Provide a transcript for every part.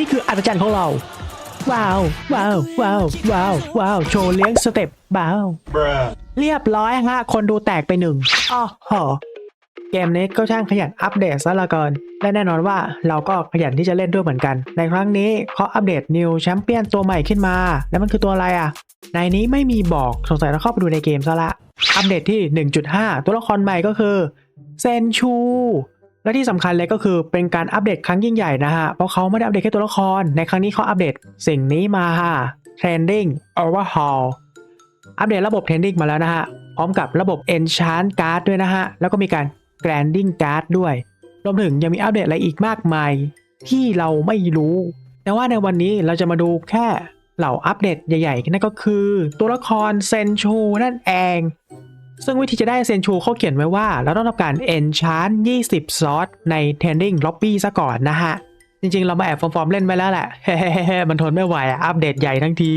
นี่คืออัศจรรย์ของเรา ว้าว ว้าว ว้าว ว้าว ว้าว โชว์เลี้ยงสเต็ปบ้าว เรียบร้อยฮะ คนดูแตกไปหนึ่งอ้อหอเกมนี้ก็ช่างขยันอัปเดตซะละเกิน และแน่นอนว่าเราก็ขยันที่จะเล่นด้วยเหมือนกัน ในครั้งนี้เขาอัปเดตนิวแชมเปี้ยนตัวใหม่ขึ้นมา แล้วมันคือตัวอะไรอะ ในนี้ไม่มีบอกสงสัยเราเข้าไปดูในเกมซะละ อัปเดตที่ 1.5 ตัวละครใหม่ก็คือเซนชู และที่สำคัญเลยก็คือเป็นการอัปเดตครั้งยิ่งใหญ่นะฮะ เพราะเขาไม่ได้อัปเดตแค่ตัวละคร ในครั้งนี้เขาอัปเดตสิ่งนี้มาฮะ Trending Overhaul อัปเดตระบบ Trending มาแล้วนะฮะ พร้อมกับระบบ Enchant Card ด้วยนะฮะ แล้วก็มีการ Granding Card ด้วย รวมถึงยังมีอัปเดตอะไรอีกมากมาย ที่เราไม่รู้ แต่ว่าในวันนี้เราจะมาดูแค่เหล่าอัปเดตใหญ่ๆนั่นก็คือตัวละครเซนชูนั่นเอง ซึ่งวิธีจะได้เซนชูเขาเขียนไว้ว่า เราต้องทำการ enchant 20ซอสใน trending lobby ซะก่อนนะฮะ จริงๆ เรามาแอบฟอร์มๆเล่นไปแล้วแหละเฮ้ๆมันทนไม่ไหวอะอัปเดตใหญ่ทั้งที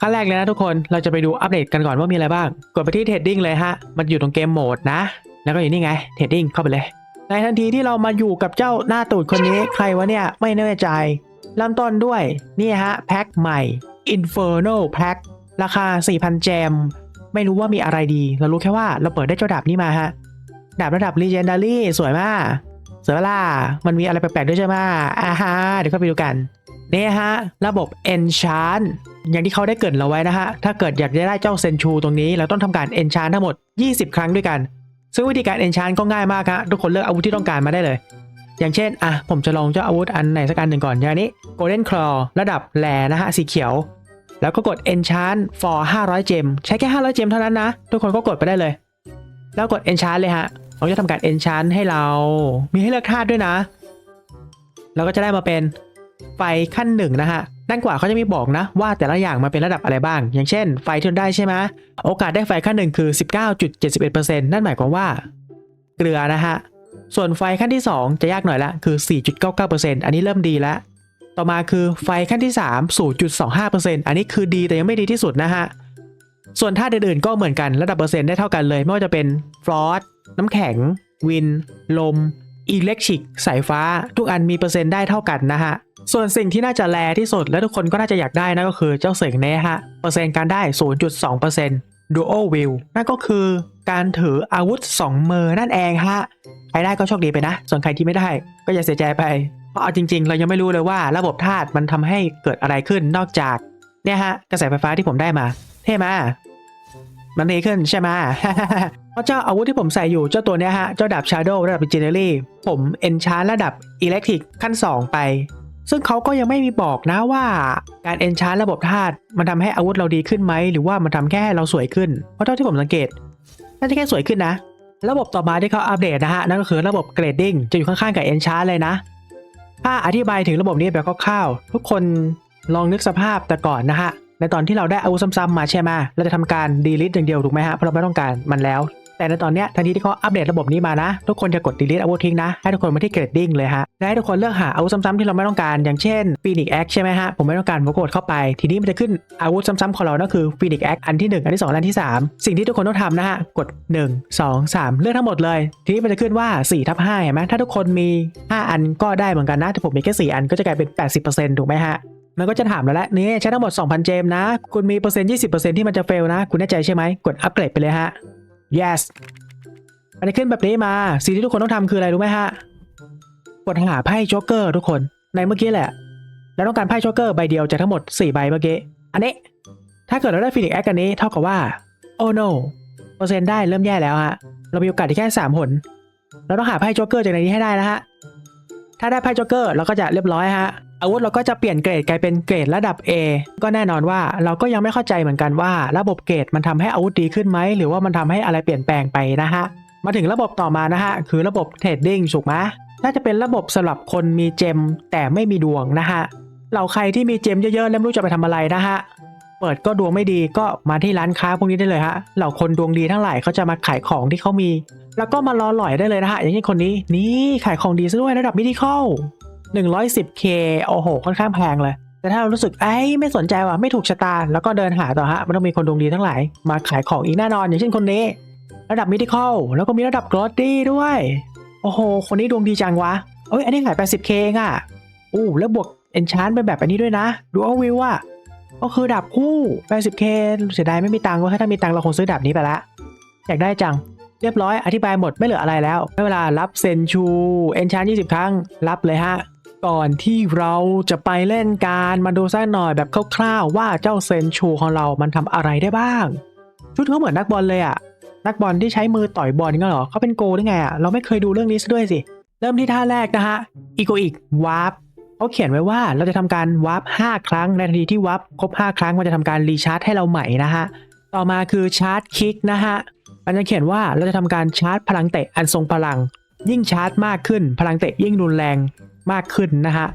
ขั้นแรกเลยนะทุกคนเราจะไปดูอัปเดตกันก่อนว่ามีอะไรบ้าง กดไปที่ trading เลยฮะ มันอยู่ตรงเกมโหมดนะ แล้วก็อยู่นี่ไง trading เข้าไปเลย ในทันทีที่เรามาอยู่กับเจ้าหน้าตูดคนนี้ใครวะเนี่ยไม่แน่ใจเริ่มต้นด้วยนี่ฮะแพ็คใหม่ Inferno Pack ราคา 4,000 แจม ไม่รู้ว่ามีอะไรดี เรารู้แค่ว่าเราเปิดได้เจ้าดาบนี้มาฮะ ดาบระดับ Legendary สวยมากสวยเวล่ะมันมีอะไรแปลกๆด้วยใช่ไหมอ่าฮะ เดี๋ยวเข้าไปดูกันเนี่ยฮะ ระบบ Enchant อย่างที่เขาได้เกิดเราไว้นะฮะ ถ้าเกิดอยากได้เจ้าเซนชูตรงนี้เราต้องทำการ Enchant ทั้งหมด 20 ครั้งด้วยกัน ซึ่งวิธีการ Enchant ก็ง่ายมากฮะทุกคนเลือกอาวุธที่ต้องการมาได้เลย อย่างเช่น อะ ผมจะลองเจ้าอาวุธอันไหนสักอันหนึ่งก่อนอย่างนี้ Golden Claw ระดับแลนะฮะ สีเขียว แล้วก็กด Enchant for 500เจมใช้แค่ 500เจมเท่านั้นนะ ทุกคนก็กดไปได้เลย แล้วกด Enchant เลยฮะเขาจะทำการ Enchant ให้เรา มีให้เลือกธาตุด้วยนะแล้วก็จะได้มาเป็นไฟขั้นหนึ่งนะฮะด้านขวาเขาจะมีบอกนะว่าแต่ละอย่างมันเป็นระดับอะไรบ้าง อย่างเช่น ไฟที่ได้ใช่ไหมโอกาสได้ไฟขั้นหนึ่งคือ 19.71%นั่นหมายความว่า เกลือนะฮะ ส่วนไฟขั้นที่ 2 จะยากหน่อยละคือ 4.99%อันนี้เริ่มดีแล้ว ต่อมาคือไฟขั้นที่ 3 0.25%อันนี้คือดีแต่ยังไม่ดีที่สุดนะฮะ ส่วนท่าตุอื่นๆก็เหมือนกันระดับเปอร์เซ็นต์ได้เท่ากันเลย ไม่ว่าจะเป็นฟลอสน้ำแข็ง วิน ลมอิเล็กทริก สายฟ้า ทุกอันมีเปอร์เซ็นต์ได้เท่ากันนะฮะ ส่วนสิ่งที่น่าจะแลที่สุดและทุกคนก็น่าจะอยากได้นั่นก็คือเจ้าเสกเนะฮะ เปอร์เซ็นต์การได้ 0.2% Dual Wield นั่นก็คือการถืออาวุธ 2 มือนั่นเองฮะ ใครได้ก็โชคดีไปนะ ส่วนใครที่ไม่ได้ก็อย่าเสียใจไป เพราะเอาจริง ๆ เรายังไม่รู้เลยว่าระบบธาตุมันทำให้เกิดอะไรขึ้นนอกจากเนี่ยฮะกระแสไฟฟ้าที่ผมได้มา เท่มามันดีขึ้นใช่ไหมเพราะเจ้าอาวุธที่ผมใส่อยู่เจ้าตัวเนี้ยฮะ เจ้าดาบ Shadow ระดับ Legendary ผมเอนชานระดับ Electric ขั้น 2 ไป ซึ่งเขาก็ยังไม่มีบอกนะว่า การเอนชานระบบธาตุมันทำให้อาวุธเราดีขึ้นไหม หรือว่ามันทำแค่เราสวยขึ้น เพราะเท่าที่ผมสังเกตน่าจะแค่สวยขึ้นนะ ระบบต่อมาที่เขาอัปเดตนะฮะนั่นก็คือระบบเกรดดิ้งจะอยู่ข้างๆกับเอนชานเลยนะ ถ้าอธิบายถึงระบบนี้แบบคร่าวๆทุกคนลองนึกสภาพแต่ก่อนนะฮะในตอนที่เราได้อาวุธซ้ำๆมาใช่ไหมเราจะทำการดีลิทอย่างเดียวถูกไหมฮะเพราะเราไม่ต้องการมันแล้ว แต่ในตอนนี้ทันทีที่เขาอัปเดตระบบนี้มานะ ทุกคนจะกดดีลิทอาวุธทิ้งนะ ให้ทุกคนมาที่เกรดดิ้งเลยฮะและให้ทุกคนเลือกหาอาวุธซ้ำๆที่เราไม่ต้องการ อย่างเช่นฟีนิกแอคใช่ไหมฮะ ผมไม่ต้องการผมกดเข้าไป ทีนี้มันจะขึ้นอาวุธซ้ำๆของเรานั่นคือฟีนิกแอคอันที่หนึ่งอันที่สองอันที่สามสิ่งที่ทุกคนต้องทำนะฮะ กด 1 2 3 เลือกทั้งหมดเลย ทีนี้มันจะขึ้นว่า4ทับ5เห็นไหมถ้าทุกคนมี 5 อันก็ได้เหมือนกันนะแต่ผมมีแค่4อันก็จะกลายเป็น 80%ถูกไหมฮะมันก็จะถามแล้วแหละนี่ใช้ทั้งหมด 2,000 เจมนะ คุณมีเปอร์เซ็นต์20%ที่มันจะเฟลนะ คุณแน่ใจใช่ไหม กดอัปเกรดไปเลยฮะ yes อันนี้ขึ้นแบบนี้มา สิ่งที่ทุกคนต้องทำคืออะไรรู้ไหมฮะ กดหาไพ่โจ๊กเกอร์ทุกคน ในเมื่อกี้แหละ แล้วต้องการไพ่โจ๊กเกอร์ใบเดียวจากทั้งหมด 4 ใบเมื่อกี้ อันนี้ ถ้าเกิดเราได้ฟินิกแอคอันนี้เท่ากับว่า โอ้ no เปอร์เซ็นต์ได้เริ่มแย่แล้วฮะ เรามีโอกาสที่แค่3หน เราต้องหาไพ่โจ๊กเกอร์จากในนี้ให้ได้นะฮะ ถ้าได้ไพ่โจ๊กเกอร์เราก็จะเรียบร้อยฮะ อาวุธเราก็จะเปลี่ยนเกรดกลายเป็นเกรดระดับ A ก็แน่นอนว่าเราก็ยังไม่เข้าใจเหมือนกันว่า ระบบเกรดมันทำให้อาวุธดีขึ้นไหมหรือว่ามันทำให้อะไรเปลี่ยนแปลงไปนะฮะมาถึงระบบต่อมานะฮะคือระบบเทรดดิ้งถูกไหมน่าจะเป็นระบบสำหรับคนมีเจม แต่ไม่มีดวงนะฮะเราใครที่มีเจมเยอะๆแล้วไม่รู้จะไปทำอะไรนะฮะเปิดก็ดวงไม่ดีก็มาที่ร้านค้าพวกนี้ได้เลยฮะเหล่าคนดวงดีทั้งหลายเขาจะมาขายของที่เขามี แล้วก็มารอหล่อยได้เลยนะฮะอย่างเช่นคนนี้นี่ขายของดีซะด้วยระดับมิดิคอล 110k โอ้โห ค่อนข้างแพงเลย แต่ถ้าเรารู้สึกไอ้ไม่สนใจว่ะไม่ถูกชะตา แล้วก็เดินหาต่อฮะ มันต้องมีคนดวงดีทั้งหลาย มาขายของอีกแน่นอน อย่างเช่นคนนี้ ระดับมิดิคอลแล้วก็มีระดับกรอดดี้ด้วย โอ้โห คนนี้ดวงดีจังวะเอ้ย อันนี้ขาย 80k เองอะอู้แล้วบวกเอนชานเป็นแบบอันนี้ด้วยนะดูเอาวิวอะก็คือดาบคู่ 80k เสียดายไม่มีตังค์ว่าถ้ามีตังค์เราคงซื้อดาบนี้ไปละ อยากได้จัง เรียบร้อย อธิบายหมดไม่เหลืออะไรแล้วได้เวลารับเซนชู เอนชาน20 ครั้ง รับเลยฮะ ก่อนที่เราจะไปเล่นการมาดูสักหน่อยแบบคร่าวๆว่าเจ้าเซนชูของเรามันทำอะไรได้บ้าง ชุดเขาเหมือนนักบอลเลยอะนักบอลที่ใช้มือต่อยบอลงั้นเหรอเขาเป็นโกได้ไงอะเราไม่เคยดูเรื่องนี้ซะด้วยสิ เริ่มที่ท่าแรกนะฮะอีโกอีกวาร์ปเขาเขียนไว้ว่าเราจะทำการวาร์ป5ครั้งในทันทีที่วาร์ปครบ 5 ครั้งมันจะทำการรีชาร์จให้เราใหม่นะฮะต่อมาคือชาร์จคิกนะฮะมันจะเขียนว่าเราจะทำการชาร์จพลังเตะอันทรงพลังยิ่งชาร์จมากขึ้นพลังเตะยิ่งรุนแรง มากขึ้นนะฮะ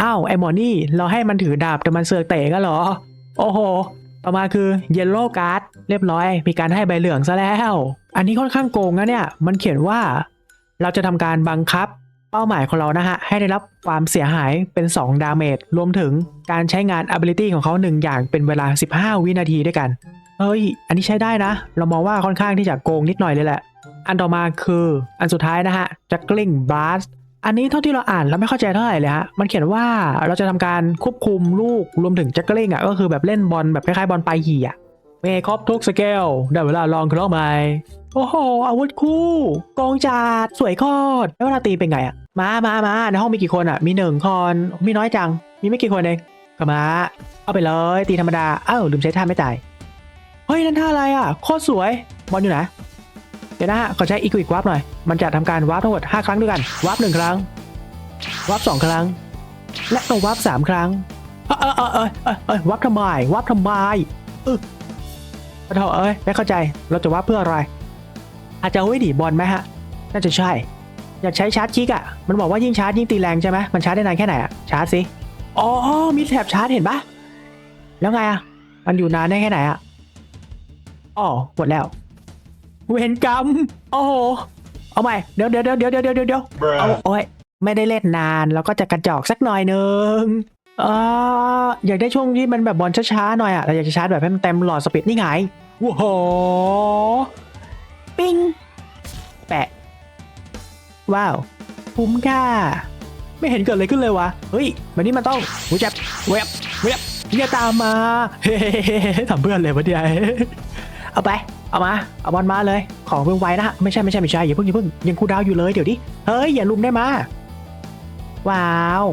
อ้าวไอหมอนี่เราให้มันถือดาบแต่มันเสือกเตะกันเหรอ โอ้โห ต่อมาคือเยลโล่การ์ดเรียบร้อย มีการให้ใบเหลืองซะแล้ว อันนี้ค่อนข้างโกงนะเนี่ย มันเขียนว่า เราจะทำการบังคับเป้าหมายของเรานะฮะ ให้ได้รับความเสียหายเป็น 2 ดาเมจรวมถึงการใช้งาน ability ของเขาหนึ่งอย่างเป็นเวลา 15 วินาทีด้วยกันเฮ้ย อันนี้ใช้ได้นะ เรามองว่าค่อนข้างที่จะโกงนิดหน่อยเลยแหละ อันต่อมาคือ อันสุดท้ายนะฮะ juggling blast อันนี้เท่าที่เราอ่านเราไม่เข้าใจเท่าไหร่เลยฮะ มันเขียนว่าเราจะทำการควบคุมลูกรวมถึง juggling อะก็คือแบบเล่นบอลแบบคล้ายๆบอลปลายหี่อะเมครบทุกสเกลได้เวลาลองคล้องใหม่โอ้โห อาวุธคู่กองจัดสวยคตรแล้วเวลาตีเป็นไงอะ มามามาในห้องมีกี่คนอะ มีหนึ่งคน มีน้อยจัง มีไม่กี่คนเองก็มา เอาไปเลย ตีธรรมดา เอ้าลืมใช้ท่าไม่จ่าย เฮ้ย นั่นท่าอะไรอะ โคตรสวย บอลอยู่ไหน เดี๋ยวนะฮะขอใช้อีกวิกวาร์ปหน่อย มันจะทำการวาร์ปทั้งหมด 5 ครั้งด้วยกัน วาร์ปหนึ่งครั้ง วาร์ปสองครั้ง และต้องวาร์ปสามครั้ง เออเออเออเออเออวาร์ปทำไม วาร์ปทำไมเออเถอะเอ้ยไม่เข้าใจ เราจะวาร์ปเพื่ออะไร อาจจะเอาไว้ดีบอลไหมฮะ น่าจะใช่ อยากใช้ชาร์จคิกอะ มันบอกว่ายิ่งชาร์จยิ่งตีแรงใช่ไหมมันชาร์จได้นานแค่ไหนอะ ชาร์จสิ อ๋อ มีแถบชาร์จเห็นปะแล้วไงอะ มันอยู่นานได้แค่ไหนอะ อ๋อ หมดแล้ว เวรกรรมโอ้โหเอาใหม่เดี๋ยวเดี๋ยวเดี๋ยวเดี๋ยวเดี๋ยวเดี๋ยวเอาโอ้ยไม่ได้เล่นนานแล้วก็จะกระจอกสักหน่อยนึงเอออยากได้ช่วงที่มันแบบบอลช้าๆหน่อยอะเราอยากจะชาร์จแบบให้มันเต็มหลอดสปีดนี่ไงว้าวปิ้งแปะ ว้าวคุ้มค่า ไม่เห็นเกิดอะไรขึ้นเลยวะเฮ้ยวันนี้มันต้องหูจับเว็บเว็บอย่าตามมาเฮ้ทำเพื่อนเลยวะเนี่ยเอาไป เอามา เอาบอลมาเลย ของเพิ่งไวนะฮะไม่ใช่ไม่ใช่ไม่ใช่อย่าเพิ่งอย่าเพิ่งยังคูลดาวอยู่เลยเดี๋ยวดิ เฮ้ย อย่าลุมได้มา ว้าว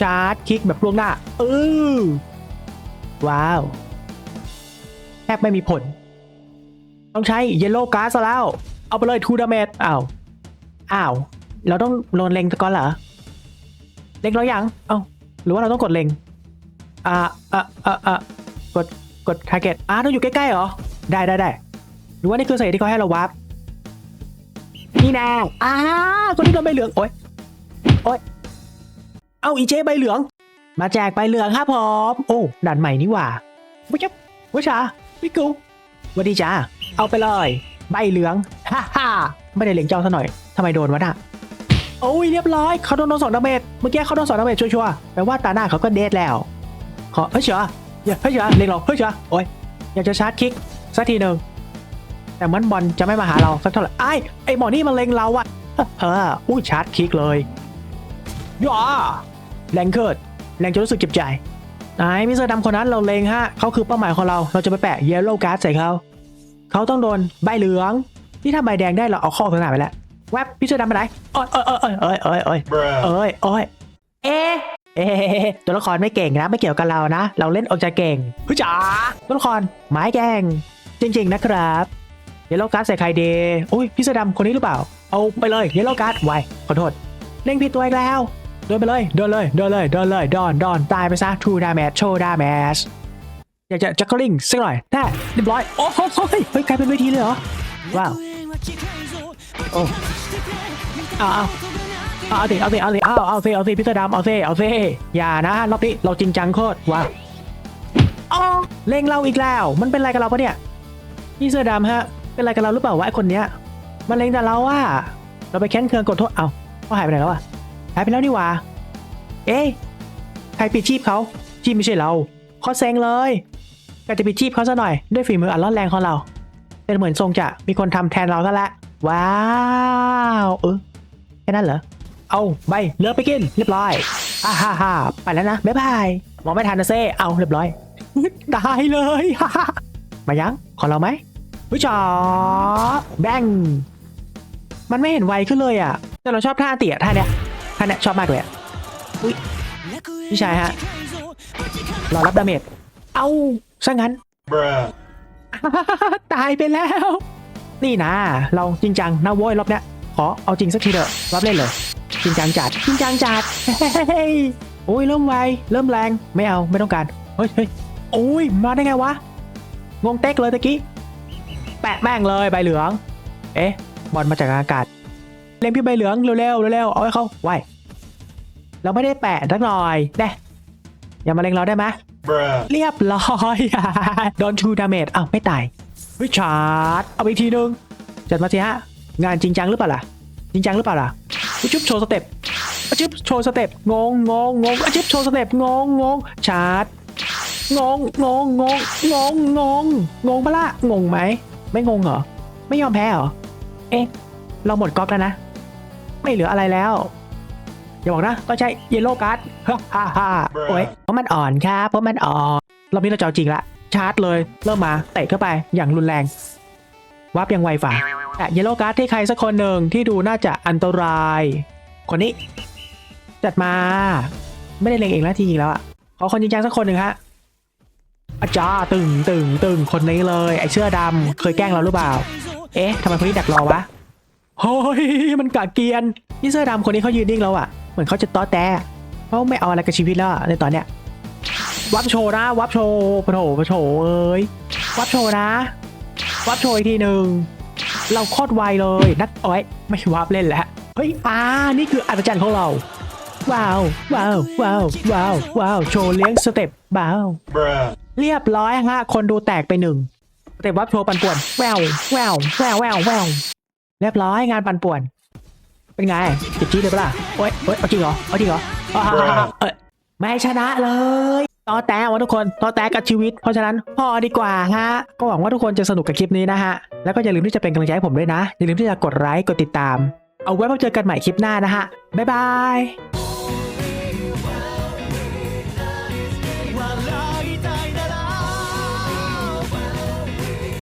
ชาร์จคลิกแบบล่วงหน้า เออว้าว แทบไม่มีผล ต้องใช้เยลโล่การ์ดซะแล้ว เอาไปเลยทูดาเมจอ้าว อ้าว เราต้องโดนเล็งตะกอนเหรอ เล็งเรายังเอ้า หรือว่าเราต้องกดเล็ง อ่าอ่าอ่าอ่ากด กด target อ่าต้องอยู่ใกล้ๆเหรอ ได้ได้ได้หรือว่านี่คือสาเหตุที่เขาให้เราวาร์ปนี่แน่อ่าคนที่โดนใบเหลืองโอ๊ยโอ๊ยเอาอีเจใบเหลือง มาแจกใบเหลืองครับผมโอ้ด่านใหม่นี่ว่าวิจับวิชาวิกูวัสดีจ้าเอาไปเลยใบเหลืองฮ่าฮ่าไม่ได้เหลืองเจ้าซะหน่อยทำไมโดนวะน่ะโอ้ยเรียบร้อยเขาโดนโดนสองดาเมจเมื่อกี้เขาโดนสองดาเมจชัวร์ๆแปลว่าตาหน้าเขาก็เดทแล้วขอเฮ้ยเฉยอย่าเฮ้ยเฉยเล็งเราเฮ้ยเฉยโอ้ยอยากจะชาร์จคิก สักทีหนึ่งแต่เหมันบอลจะไม่มาหาเราสักเท่าไหร่ไอ้ายไอ้หมอนี่มันเล็งเราอะเฮ้ออุ้ยชาร์จคิกเลยย่าแรงเกิดแรงจนรู้สึกเจ็บใจไหนมิสเตอร์ดำคนนั้นเราเล็งฮะเขาคือเป้าหมายของเราเราจะไปแปะเยลโล่การ์ดใส่เขาเขาต้องโดนใบเหลือง ที่ถ้าใบแดงได้เราเอาข้อสนามไปแล้วแวบพี่เสื้อดำไปไหนโอ้ยโอ้ยโอ้ยโอ้ยโอ้ยโอ้ย Bruh. เอ้ยโอ้ยเอ๊ะเอ๊ะตัวละครไม่เก่งนะไม่เกี่ยวกับเรานะ เราเล่นออกจะเก่งพี่จ๋าตัวละครไม้แกง จริงๆนะครับเยลโล่การ์ดใส่ใครเดย์โอ้ยพี่เสื้อดำคนนี้หรือเปล่า เอาไปเลยเยลโล่การ์ดไว้ขอโทษเล่งผิดตัวอีกแล้วเดินไปเลยเดินเลยเดินเลยเดินเลยดอนดอนตายไปซะทูดาแมชโชดาแมชอยากจะจักรลิงสักหน่อยแน่เรียบร้อยโอ้โหเฮ้ยเฮ้ยกลายเป็นเวทีเลยเหรอว้าวโอ้เอาเอาเอาสิเอาสิเอาสิเอาเอาสิเอาสิพี่เสื้อดเอาสิเอาสิอย่านะรอบนี้เราจริงจังโคตรว้าวอ๋อเล็งเราอีกแล้ว มันเป็นอะไรกับเราปะเนี่ย พี่เสื้อดำฮะ เป็นอะไรกับเราหรือเปล่าวะไอคนเนี้ยมันเล็งแต่เราว่า เราไปแค้นเคืองกดโทษ เอาเขาหายไปไหนแล้วอะหายไปแล้วนี่หว่า เอ๊ะใครปิดชีพเขาชีพไม่ใช่เราขอเซ็งเลยก็จะปิดชีพเขาซะหน่อยด้วยฝีมืออันร้อนแรงของเรา เป็นเหมือนทรงจะมีคนทำแทนเราซะละว้าวเออแค่นั้นเหรอเอาใบเลือกไปกินเรียบร้อยฮ่าฮ่าฮ่าไปแล้วนะบ๊ายบายมองไม่ทันนะเซ่เอาเรียบร้อยตายเลยฮ่าฮ่ามายังขอเราไหม วิจาแบงมันไม่เห็นไวขึ้นเลยอะ แต่เราชอบท่าเตี่ยท่าเนี้ยท่าเนี้ยชอบมากเลยอะอุ้ยพี่ชายฮะรอรับดาเมจเอาซะงั้น Bruh. ตายไปแล้ว นี่นะ เราจริงจังนะโว้ยรอบเนี้ยขอเอาจริงสักทีเถอะรอบเล่นเลยจริงจังจัดจริงจังจัดเฮ้ยโอ้ยเริ่มไวเริ่มแรงไม่เอาไม่ต้องการเฮ้ยเฮ้ยโอ้ยมาได้ไงวะงงเต็กเลยตะกี้ แปะแม่งเลยใบเหลือง เอ๊ะบอลมาจากอากาศ เล่นพี่ใบเหลืองเร็วๆเร็วๆเอาให้เขาไวเราไม่ได้แปะสักหน่อยเด้อย่ามาเล็งเราได้ไหม Bruh. เรียบร้อยโดนทูดาเมจอ้าวไม่ตายวิชาร์ดเอาไปอีกทีนึงจัดมาสิฮะงานจริงจังหรือเปล่าล่ะจริงจังหรือเปล่าล่ะอุ๊ยจุ๊บโชว์สเต็ปอะจุ๊บโชว์สเต็ปงงงงงงอะจุ๊บโชว์สเต็ปงงงงชาร์ดงงงงงงงงงงงงปะล่ะงงไหม ไม่งงเหรอ ไม่ยอมแพ้เหรอ เอ๊ะ เราหมดก๊อกแล้วนะ ไม่เหลืออะไรแล้ว อย่าบอกนะ ต้องใช้เยลโล่การ์ดฮ่าฮ่าฮ่าโอ้ยเพราะมันอ่อนครับเพราะมันอ่อนรอบนี้เราจะเอาจริงละ ชาร์จเลย เริ่มมา เตะเข้าไปอย่างรุนแรง วับยังไวฝ่าแต่เยลโล่การ์ดที่ใครสักคนหนึ่งที่ดูน่าจะอันตราย คนนี้ จัดมา ไม่ได้เล็งเองแล้วทีแล้วอะขอคนจริงจังสักคนหนึ่งฮะ อาจารย์ตึงตึงตึงคนนี้เลย ไอเสื้อดำเคยแกล้งเราหรือเปล่า เอ๊ะทำไมคนนี้ดักรอวะเฮ้ยมันกาเกียนนี่เสื้อดำคนนี้เขายืนนิ่งแล้วอะเหมือนเขาจะต้อแต่เขาไม่เอาอะไรกับชีวิตแล้วในตอนเนี้ยวับโชว์นะวับโชว์ปะโถปะโถเอ้ยวับโชว์นะวับโชว์อีกทีหนึ่งเราโคตรไวเลยนักอาไว้ไม่วับเล่นแล้วเฮ้ยอ่านี่คืออัศจรรย์ของเราว้าวว้าวว้าวว้าวว้าวโชว์เลี้ยงสเต็ปบ้าว Bruh. เรียบร้อยฮะ คนดูแตกไปหนึ่งเต็ปวับโชว์ปันป่วนแววแววแววแววแววเรียบร้อยงานปันป่วน เป็นไงจิบจี้เลยปะล่ะโอ๊ยโอ๊ยเอาจริงเหรอเอาจริงเหรอเอ้ยไม่ชนะเลยตอแต่วะทุกคนตอแต่กับชีวิต เพราะฉะนั้นพอดีกว่าฮะ ก็หวังว่าทุกคนจะสนุกกับคลิปนี้นะฮะ แล้วก็อย่าลืมที่จะเป็นกำลังใจให้ผมด้วยนะ อย่าลืมที่จะกดไลค์กดติดตาม เอาไว้พบเจอกันใหม่คลิปหน้านะฮะบ๊ายบาย